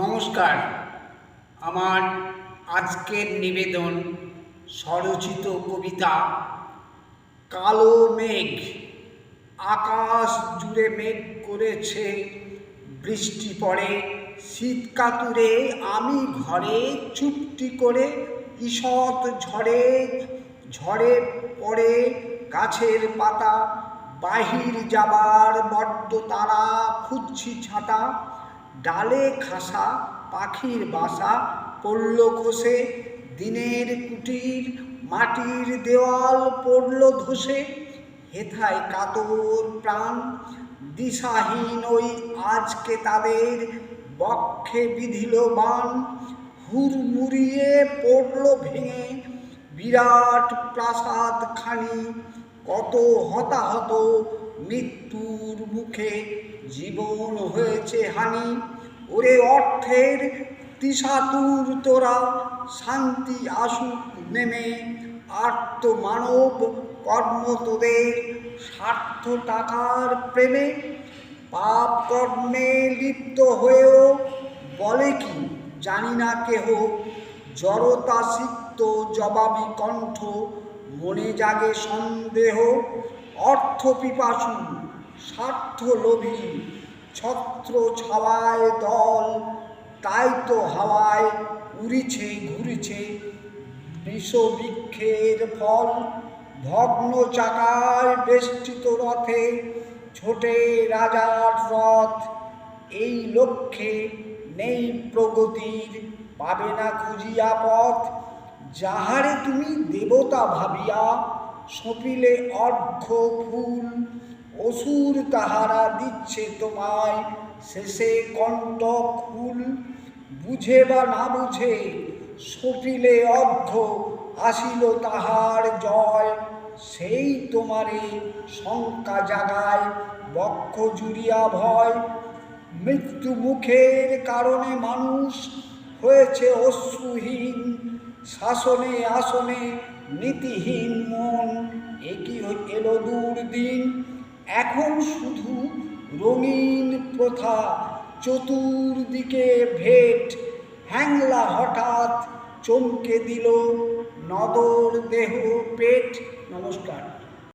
নমস্কার। আমার আজকের নিবেদন স্বরচিত কবিতা, কালো মেঘ। আকাশ জুড়ে মেঘ করেছে, বৃষ্টি পড়ে, শীত কাতুরে, আমি ঘরে চুপটি করে, ঈষৎ ঝড়ে ঝড়ে পড়ে গাছের পাতা, বাহির যাবার বড্ড তারা, খুঁজছি ছাতা। ডালে খাসা, পাখির বাসা পড়ল খসে দিনের কুটির, মাটির দেওয়াল পড়ল ধসে। হেথায় কাতর প্রাণ, দিশাহীন ওই আজকে তাদের বক্ষে বিধিল বান হুড়মুড়িয়ে পড়ল ভেঙে, বিরাট প্রাসাদ খানি কত হতাহত মৃত্যুর মুখে জীবন হয়েছে হানি। ওরে অর্থের তিসাতুর তোরা শান্তি আসুক নেমে। আর্ত মানব কর্ম তোদের স্বার্থ টাকার প্রেমে। পাপ কর্মে লিপ্ত হয়েও বলে কি জানি না কেহ। জড়তা সিক্ত জবাবি কণ্ঠ মনে জাগে সন্দেহ, অর্থ পিপাসু, স্বার্থ লোভী, ছত্র ছাওয়ায় দল, তাই তো হাওয়ায় উড়িছে, ঘুরিছে বিষবৃক্ষের ফল, ভগ্ন চাকায় বেষ্টিত রথে ছোটে রাজার রথ, এই লক্ষ্যে নেই প্রগতির, পাবে না খুঁজিয়া পথ যাহারে তুমি দেবতা ভাবিয়া, সপিলে অর্ঘ্য ফুল, অসুর তাহারা দিচ্ছে তোমায় শেষে কণ্টক ফুল। বুঝে বা না বুঝে, সপিলে অর্ঘ্য আসিল তাহার জয়। সেই তোমারে শঙ্কা জাগায় বক্ষ জুড়িয়া ভয়। মৃত্যু মুখের কারণে মানুষ হয়েছে অশ্রুহীন শাসনে আসনে নীতিহীন মন একই এলো দিন। এখন শুধু রঙিন প্রথা, চতুর্দিকে ভেট। হ্যাংলা হঠাৎ চমকে দিল নদর দেহ পেট। নমস্কার।